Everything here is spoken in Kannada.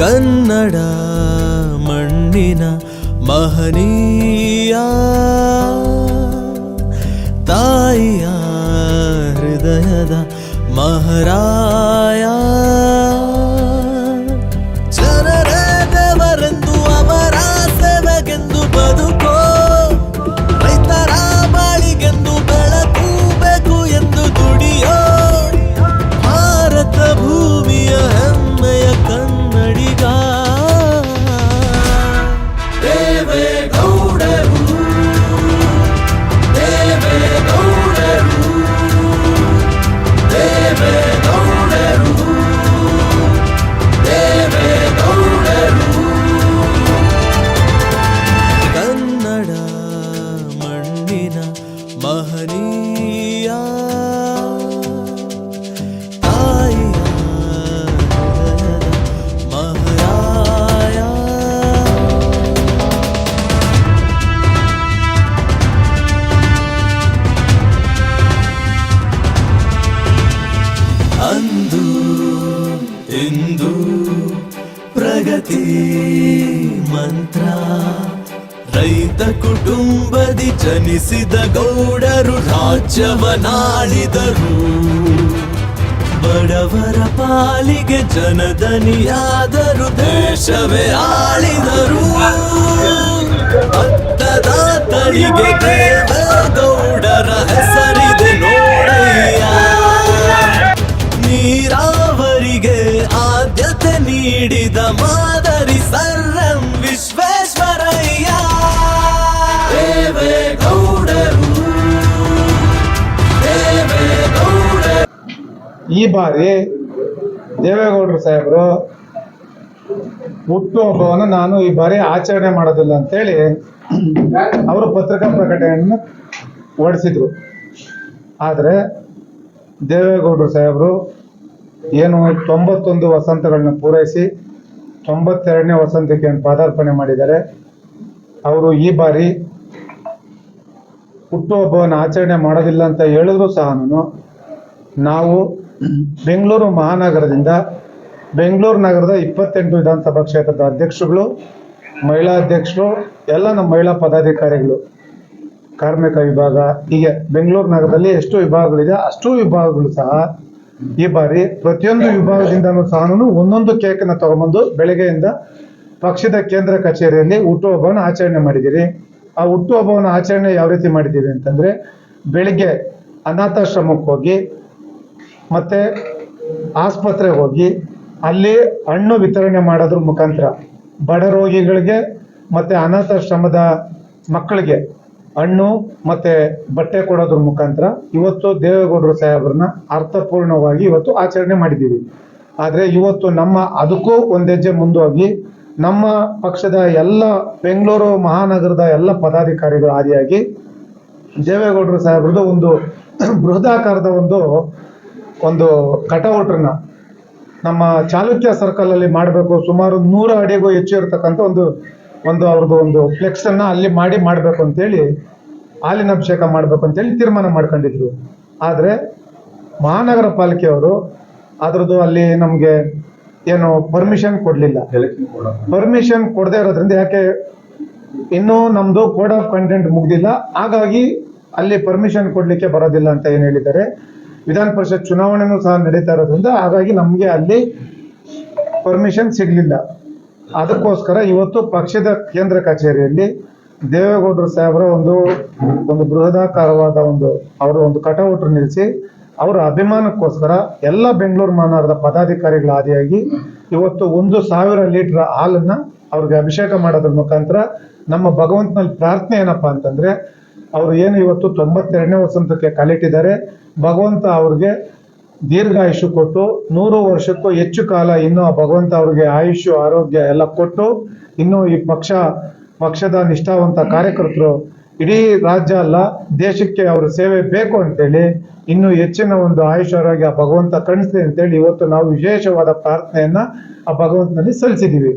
ಕನ್ನಡ ಮಣ್ಣಿನ ಮಹನೀಯ ತಾಯಿಯ ಹೃದಯದ ಮಹಾರಾಯ ಮಣ್ಣಿನ ಮಹನೀಯ ತಾಯಿಯ ಹೃದಯದ ಮಹಾರಾಯ ಅಂದು ರೈತ ಕುಟುಂಬದಿ ಜನಿಸಿದ ಗೌಡರು ರಾಜ್ಯವನಾಳಿದರು ಬಡವರ ಪಾಲಿಗೆ ಜನದನಿಯಾದರು ದೇಶವೇ ಆಳಿದರು. ಅತ್ತದ ತಳಿಗೆ ದೇವೇಗೌಡರ ಹೆಸರಿದೆ ಈ ಬಾರಿ ದೇವೇಗೌಡರು ಸಾಹೇಬರು ಹುಟ್ಟುಹಬ್ಬವನ್ನು ನಾನು ಈ ಬಾರಿ ಆಚರಣೆ ಮಾಡೋದಿಲ್ಲ ಅಂತೇಳಿ ಅವರು ಪತ್ರಿಕಾ ಪ್ರಕಟಣೆಯನ್ನು ಹೊಡೆಸಿದ್ರು ಆದರೆ ದೇವೇಗೌಡರು ಸಾಹೇಬರು ಏನು ತೊಂಬತ್ತೊಂದು ವಸಂತಗಳನ್ನ ಪೂರೈಸಿ ತೊಂಬತ್ತೆರಡನೇ ವಸಂತಕ್ಕೆ ಏನು ಪಾದಾರ್ಪಣೆ ಮಾಡಿದ್ದಾರೆ. ಅವರು ಈ ಬಾರಿ ಹುಟ್ಟುಹಬ್ಬವನ್ನು ಆಚರಣೆ ಮಾಡೋದಿಲ್ಲ ಅಂತ ಹೇಳಿದ್ರು ಸಹ ನಾವು ಬೆಂಗಳೂರು ಮಹಾನಗರದಿಂದ ಬೆಂಗಳೂರು ನಗರದ ಇಪ್ಪತ್ತೆಂಟು ವಿಧಾನಸಭಾ ಕ್ಷೇತ್ರದ ಅಧ್ಯಕ್ಷರುಗಳು, ಮಹಿಳಾ ಅಧ್ಯಕ್ಷರು, ಎಲ್ಲ ನಮ್ಮ ಮಹಿಳಾ ಪದಾಧಿಕಾರಿಗಳು, ಕಾರ್ಮಿಕ ವಿಭಾಗ, ಹೀಗೆ ಬೆಂಗಳೂರು ನಗರದಲ್ಲಿ ಎಷ್ಟು ವಿಭಾಗಗಳಿದೆ ಅಷ್ಟು ವಿಭಾಗಗಳು ಸಹ ಈ ಬಾರಿ ಪ್ರತಿಯೊಂದು ವಿಭಾಗದಿಂದ ಸಹ ಒಂದೊಂದು ಕೇಕನ್ನು ತಗೊಂಬಂದು ಬೆಳಗ್ಗೆಯಿಂದ ಪಕ್ಷದ ಕೇಂದ್ರ ಕಚೇರಿಯಲ್ಲಿ ಹುಟ್ಟುಹಬ್ಬವನ್ನು ಆಚರಣೆ ಮಾಡಿದ್ದೀರಿ. ಆ ಹುಟ್ಟುಹಬ್ಬವನ್ನು ಆಚರಣೆ ಯಾವ ರೀತಿ ಮಾಡಿದ್ದೀರಿ ಅಂತಂದ್ರೆ ಬೆಳಿಗ್ಗೆ ಅನಾಥಾಶ್ರಮಕ್ಕೆ ಹೋಗಿ ಮತ್ತೆ ಆಸ್ಪತ್ರೆಗೆ ಹೋಗಿ ಅಲ್ಲಿ ಹಣ್ಣು ವಿತರಣೆ ಮಾಡೋದ್ರ ಮುಖಾಂತರ ಬಡ ರೋಗಿಗಳಿಗೆ ಮತ್ತೆ ಅನಾಥಾಶ್ರಮದ ಮಕ್ಕಳಿಗೆ ಹಣ್ಣು ಮತ್ತೆ ಬಟ್ಟೆ ಕೊಡೋದ್ರ ಮುಖಾಂತರ ಇವತ್ತು ದೇವೇಗೌಡರು ಸಾಹೇಬ್ರನ್ನ ಅರ್ಥಪೂರ್ಣವಾಗಿ ಇವತ್ತು ಆಚರಣೆ ಮಾಡಿದ್ದೀವಿ. ಆದರೆ ಇವತ್ತು ನಮ್ಮ ಅದಕ್ಕೂ ಒಂದ್ ಹೆಜ್ಜೆ ಮುಂದೋಗಿ ನಮ್ಮ ಪಕ್ಷದ ಎಲ್ಲ ಬೆಂಗಳೂರು ಮಹಾನಗರದ ಎಲ್ಲ ಪದಾಧಿಕಾರಿಗಳು ಆದಿಯಾಗಿ ದೇವೇಗೌಡರು ಸಾಹೇಬ್ರದ್ದು ಒಂದು ಬೃಹದಾಕಾರದ ಒಂದು ಒಂದು ಕಟೌಟ್ರನ್ನ ನಮ್ಮ ಚಾಲುಕ್ಯ ಸರ್ಕಲ್ ಅಲ್ಲಿ ಮಾಡಬೇಕು. ಸುಮಾರು ನೂರು ಅಡಿಗೂ ಹೆಚ್ಚು ಇರತಕ್ಕಂಥ ಒಂದು ಒಂದು ಅವ್ರದ್ದು ಒಂದು ಫ್ಲೆಕ್ಸ್ ಅನ್ನ ಅಲ್ಲಿ ಮಾಡಿ ಮಾಡಬೇಕು ಅಂತೇಳಿ ಹಾಲಿನ ಅಭಿಷೇಕ ಮಾಡಬೇಕು ಅಂತೇಳಿ ತೀರ್ಮಾನ ಮಾಡ್ಕೊಂಡಿದ್ರು. ಆದರೆ ಮಹಾನಗರ ಪಾಲಿಕೆಯವರು ಅದರದ್ದು ಅಲ್ಲಿ ನಮಗೆ ಏನು ಪರ್ಮಿಷನ್ ಕೊಡಲಿಲ್ಲ. ಪರ್ಮಿಷನ್ ಕೊಡದೇ. ಇರೋದ್ರಿಂದ ಯಾಕೆ ಇನ್ನೂ ನಮ್ದು ಕೋಡ್ ಆಫ್ ಕಂಟೆಂಟ್ ಮುಗ್ದಿಲ್ಲ. ಹಾಗಾಗಿ ಅಲ್ಲಿ ಪರ್ಮಿಷನ್ ಕೊಡಲಿಕ್ಕೆ ಬರೋದಿಲ್ಲ ಅಂತ ಏನು ಹೇಳಿದ್ದಾರೆ. ವಿಧಾನ ಪರಿಷತ್ ಚುನಾವಣೆನೂ ಸಹ ನಡೀತಾ ಇರೋದ್ರಿಂದ ಹಾಗಾಗಿ ನಮಗೆ ಅಲ್ಲಿ ಪರ್ಮಿಷನ್ ಸಿಗಲಿಲ್ಲ. ಅದಕ್ಕೋಸ್ಕರ ಇವತ್ತು ಪಕ್ಷದ ಕೇಂದ್ರ ಕಚೇರಿಯಲ್ಲಿ ದೇವೇಗೌಡರು ಸಾಹೇಬರ ಒಂದು ಒಂದು ಬೃಹದಾಕಾರವಾದ ಒಂದು, ಅವರ ಒಂದು ಕಟೌಟ್ ನಿಲ್ಲಿಸಿ ಅವರ ಅಭಿಮಾನಕ್ಕೋಸ್ಕರ ಎಲ್ಲ ಬೆಂಗಳೂರು ಮಹಾನಗರದ ಪದಾಧಿಕಾರಿಗಳ ಆದಿಯಾಗಿ ಇವತ್ತು ಒಂದು ಸಾವಿರ ಲೀಟರ್ ಹಾಲನ್ನ ಅವ್ರಿಗೆ ಅಭಿಷೇಕ ಮಾಡೋದ್ರ ಮುಖಾಂತರ ನಮ್ಮ ಭಗವಂತನಲ್ಲಿ ಪ್ರಾರ್ಥನೆ ಏನಪ್ಪಾ ಅಂತಂದ್ರೆ ಅವರು ಏನು ಇವತ್ತು ತೊಂಬತ್ತೆರಡನೇ ವಸಂತಕ್ಕೆ ಕಾಲಿಟ್ಟಿದ್ದಾರೆ ಭಗವಂತ ಅವ್ರಿಗೆ ದೀರ್ಘಾಯುಷ್ಯ ಕೊಟ್ಟು ನೂರು ವರ್ಷಕ್ಕೂ ಹೆಚ್ಚು ಕಾಲ ಇನ್ನು ಆ ಭಗವಂತ ಅವ್ರಿಗೆ ಆಯುಷು ಆರೋಗ್ಯ ಎಲ್ಲ ಕೊಟ್ಟು ಇನ್ನು ಈ ಪಕ್ಷ, ಪಕ್ಷದ ನಿಷ್ಠಾವಂತ ಕಾರ್ಯಕರ್ತರು ಇಡೀ ರಾಜ್ಯ ಅಲ್ಲ, ದೇಶಕ್ಕೆ ಅವ್ರ ಸೇವೆ ಬೇಕು ಅಂತೇಳಿ ಇನ್ನು ಹೆಚ್ಚಿನ ಒಂದು ಆಯುಷ್ ಆರೋಗ್ಯ ಭಗವಂತ ಕಣಿಸ್ಲಿ ಅಂತೇಳಿ ಇವತ್ತು ನಾವು ವಿಶೇಷವಾದ ಪ್ರಾರ್ಥನೆಯನ್ನ ಆ ಭಗವಂತನಲ್ಲಿ ಸಲ್ಲಿಸಿದೀವಿ